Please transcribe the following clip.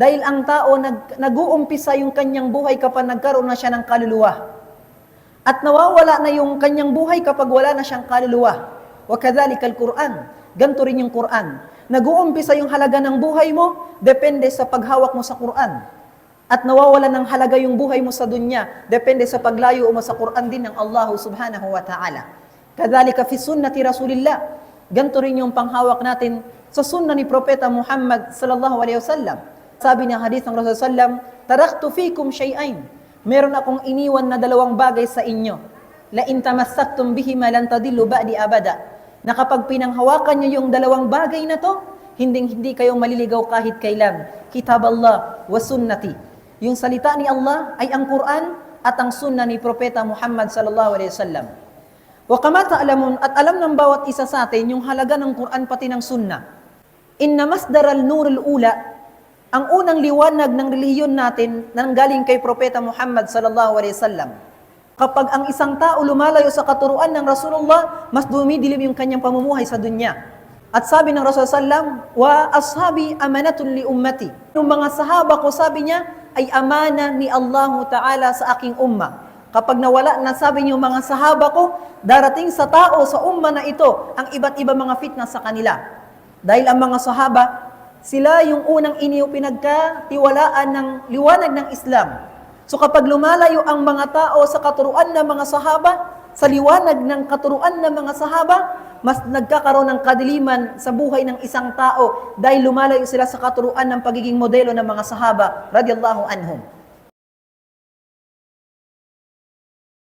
Dahil ang tao nag, nag-uumpisa yung kanyang buhay kapag nagkaroon na siya ng kaluluwa. At nawawala na yung kanyang buhay kapag wala na siyang kaluluwa. Wa kadhalika al-Quran. Ganto rin yung Quran. Nag-uumpisa yung halaga ng buhay mo, depende sa paghawak mo sa Quran. At nawawala ng halaga yung buhay mo sa dunya, depende sa paglayo mo sa Quran din ng Allah subhanahu wa ta'ala. Kadhalika fi sunnati Rasulillah. Ganto rin yung panghawak natin sa sunna ni Propeta Muhammad sallallahu alaihi wasallam. Sabi ng hadith ng Rasulullah sallam, "Taraktu fikum shay'ain." Meron akong iniwan na dalawang bagay sa inyo. La in tamassaktum bihima lan tadillu ba'di abada. Na kapag pinanghawakan niyo yung dalawang bagay na to, hindi hindi kayo maliligaw kahit kailan. Kitab Allah wa sunnati. Yung salita ni Allah ay ang Quran at ang sunna ni Propeta Muhammad sallallahu alaihi wasallam. Wa kama ta'lamun at alam ng bawat isa sa atin yung halaga ng Quran pati ng sunna. Inna masdar al-nur al-ula ang unang liwanag ng relihiyon natin nang galing kay Propeta Muhammad sallallahu alaihi wasallam. Kapag ang isang tao lumalayo sa katuruan ng Rasulullah, mas dumidilim yung kanyang pamumuhay sa dunya. At sabi ng Rasulullah sallam, wa ashabi amanatun li ummati. Yung mga sahaba ko sabi niya ay amana ni Allah Ta'ala sa aking umma. Kapag nawala na sabi niyo mga sahaba ko, darating sa tao sa umma na ito ang iba't iba mga fitna sa kanila. Dahil ang mga sahaba, sila yung unang iniyo pinagkatiwalaan ng liwanag ng Islam. So kapag lumalayo ang mga tao sa katuruan ng mga sahaba, sa liwanag ng katuruan ng mga sahaba, mas nagkakaroon ng kadiliman sa buhay ng isang tao dahil lumalayo sila sa katuruan ng pagiging modelo ng mga sahaba radiyallahu anhum.